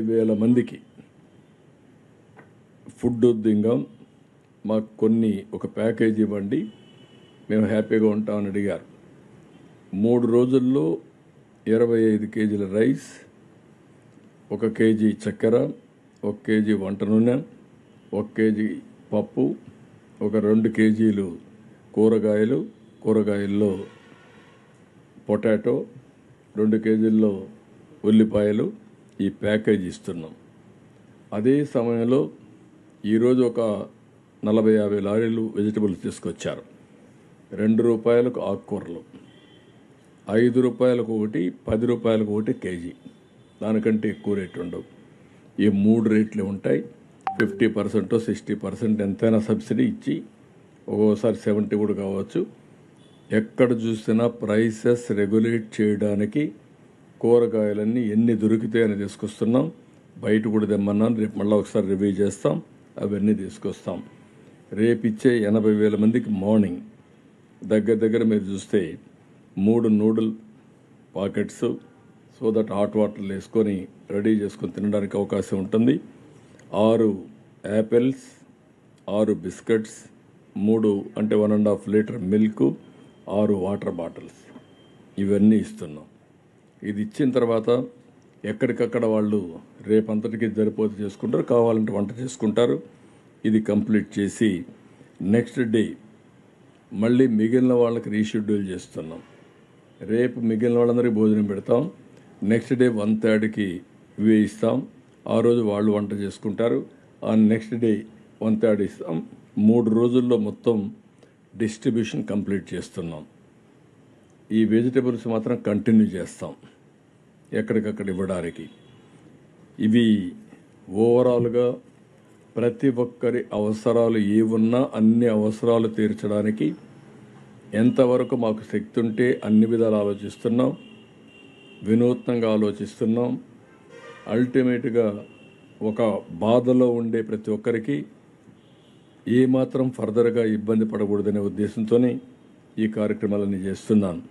వేల మందికి ఫుడ్ దింగం మాకు కొన్ని ఒక ప్యాకేజ్ ఇవ్వండి మేము హ్యాపీగా ఉంటామని అడిగారు. మూడు రోజుల్లో ఇరవై ఐదు కేజీల రైస్ ఒక కేజీ చక్కెర ఒక కేజీ వంట నూనె ఒక కేజీ పప్పు ఒక రెండు కేజీలు కూరగాయలు కూరగాయల్లో పొటాటో రెండు కేజీల్లో ఉల్లిపాయలు ఈ ప్యాకేజ్ ఇస్తున్నాం. అదే సమయంలో ఈరోజు ఒక నలభై యాభై లారీలు వెజిటబుల్స్ తీసుకొచ్చారు. రెండు రూపాయలకు ఆకుకూరలు ఐదు రూపాయలకు ఒకటి పది రూపాయలకు ఒకటి కేజీ. దానికంటే ఎక్కువ రేటు ఉండవు. ఈ మూడు రేట్లు ఉంటాయి. ఫిఫ్టీ పర్సెంట్ సిక్స్టీ పర్సెంట్ ఎంతైనా సబ్సిడీ ఇచ్చి ఒక్కోసారి సెవెంటీ కూడా కావచ్చు. ఎక్కడ చూసినా ప్రైసెస్ రెగ్యులేట్ చేయడానికి కూరగాయలన్నీ ఎన్ని దొరికితాయని తీసుకొస్తున్నాం. బయట కూడా తెమ్మన్నాను. రేపు మళ్ళీ ఒకసారి రివ్యూ చేస్తాం. అవన్నీ తీసుకొస్తాం. రేపు ఇచ్చే ఎనభై వేల మందికి మార్నింగ్ దగ్గర దగ్గర మీరు చూస్తే మూడు noodle packets so that hot వాటర్లు వేసుకొని రెడీ చేసుకొని తినడానికి అవకాశం ఉంటుంది. ఆరు యాపిల్స్ ఆరు బిస్కెట్స్ మూడు అంటే one and half litre milk ఆరు వాటర్ బాటిల్స్ ఇవన్నీ ఇస్తున్నాం. ఇది ఇచ్చిన తర్వాత ఎక్కడికక్కడ వాళ్ళు రేపంతటికి సరిపోతే చేసుకుంటారు కావాలంటే వంట చేసుకుంటారు. ఇది కంప్లీట్ చేసి నెక్స్ట్ డే మళ్ళీ మిగిలిన వాళ్ళకి రీషెడ్యూల్ చేస్తున్నాం. రేపు మిగిలిన వాళ్ళందరికీ భోజనం పెడతాం. నెక్స్ట్ డే వన్ థర్డ్కి ఇవే ఇస్తాం ఆ రోజు వాళ్ళు వంట చేసుకుంటారు. ఆ నెక్స్ట్ డే వన్ థర్డ్ ఇస్తాం. మూడు రోజుల్లో మొత్తం డిస్ట్రిబ్యూషన్ కంప్లీట్ చేస్తున్నాం. ఈ వెజిటబుల్స్ మాత్రం కంటిన్యూ చేస్తాం ఎక్కడికక్కడ ఇవ్వడానికి. ఇవి ఓవరాల్గా ప్రతి ఒక్కరి అవసరాలు ఏ ఉన్నా అన్ని అవసరాలు తీర్చడానికి ఎంతవరకు మాకు శక్తి ఉంటే అన్ని విధాలు ఆలోచిస్తున్నాం వినూత్నంగా ఆలోచిస్తున్నాం. అల్టిమేట్గా ఒక బాధలో ఉండే ప్రతి ఒక్కరికి ఏమాత్రం ఫర్దర్గా ఇబ్బంది పడకూడదనే ఉద్దేశంతోనే ఈ కార్యక్రమాలన్నీ చేస్తున్నాను.